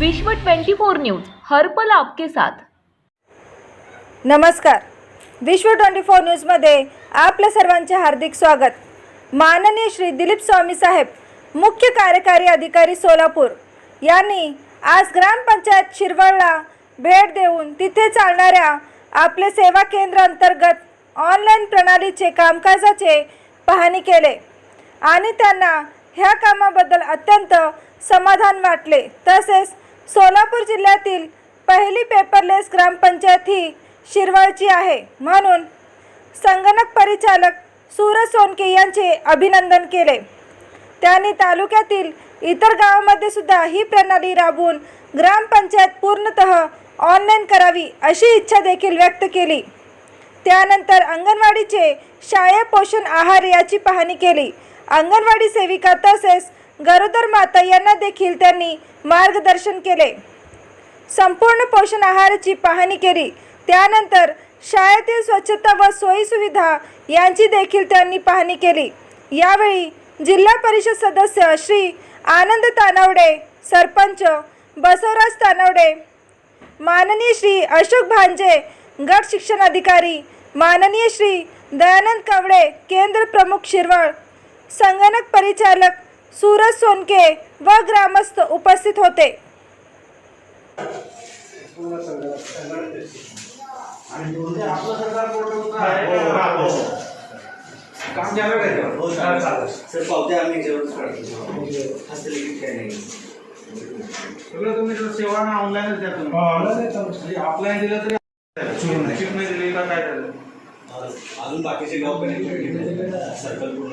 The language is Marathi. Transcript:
विश्व 24 न्यूज हर्पल आपके साथ. नमस्कार. विश्व ट्वेंटी फोर न्यूजमध्ये आपल्या सर्वांचे हार्दिक स्वागत. माननीय श्री दिलीप स्वामी साहेब मुख्य कार्यकारी अधिकारी सोलापूर यांनी आज ग्रामपंचायत शिरवळला भेट देऊन तिथे चालणाऱ्या आपले सेवा केंद्र अंतर्गत ऑनलाईन प्रणालीचे कामकाजाचे पाहणी केले. आणि त्यांना ह्या कामाबद्दल अत्यंत समाधान वाटले. तसेच सोलापूर जिल्ह्यातील पहिली पेपरलेस ग्रामपंचायत ही शिरवळची आहे. म्हणून संगणक परिचालक सूरज सोनके यांचे अभिनंदन केले. त्यांनी तालुक्यातील इतर गावामध्ये सुद्धा ही प्रणाली राबवून ग्रामपंचायत पूर्णतः ऑनलाईन करावी अशी इच्छा देखील व्यक्त केली. त्यानंतर अंगणवाडीचे शाळे पोषण आहार याची पाहणी केली. अंगणवाडी सेविका तसेच गरोदर माता यांना देखील त्यांनी मार्गदर्शन केले. संपूर्ण पोषण आहाराची पाहणी केली. त्यानंतर शाळेतील स्वच्छता व सोयीसुविधा यांची देखील त्यांनी पाहणी केली. यावेळी जिल्हा परिषद सदस्य श्री आनंद तानावडे सरपंच बसवराज तानावडे माननीय श्री अशोक भांजे गट शिक्षण अधिकारी माननीय श्री दयानंद कवडे केंद्र प्रमुख शिरवळ संगणक परिचालक सूरज सोनके व ग्रामस्थ उपस्थित होते. सगळं तुम्ही सेवा ऑनलाईनच द्या तुम्ही. म्हणजे ऑफलाईन दिलं तरी चिप नाही. दिली का काय झालं? अजून बाकीचे गाव कनेक्ट सर्कल पूर्ण.